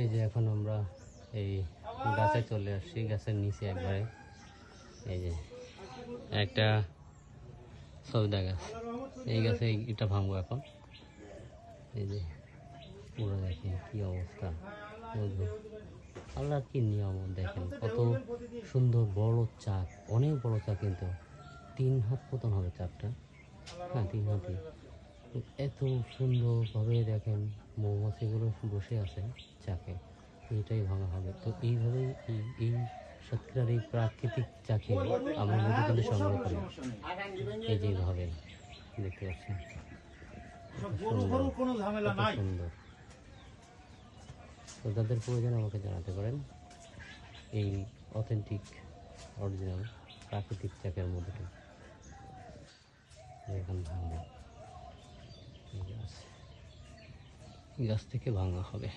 এই যে এখন আমরা এই গাছে চলে আসছি, গাছের নিচে একবারে। এই যে একটা সবিদা গাছ। এই গাছে এটা ভাঙবো এখন। এই যে পুরো দেখেন কি অবস্থা। আল্লাহর কি নিয়ম দেখেন, কত সুন্দর বড় চাক, অনেক বড় চাক কিন্তু তিন হাত মতন হবে চাকটা। হ্যাঁ তিন হাতই এত সুন্দরভাবে দেখেন মৌমাছিগুলো বসে আছে চাকে। এটাই ভালো হবে। তো এইভাবেই এই এই সত্যিকার এই প্রাকৃতিক চাকে আমরা মেডিকেলে সংগ্রহ করি। এই যে এইভাবে দেখতে পাচ্ছেন। সুন্দর তো যাদের প্রয়োজন আমাকে জানাতে পারেন। এই অথেন্টিক অরিজিনাল প্রাকৃতিক চাকের মধ্যে। এখন ভাঙবো এই গাছ এই গাছ থেকে ভাঙা হবে।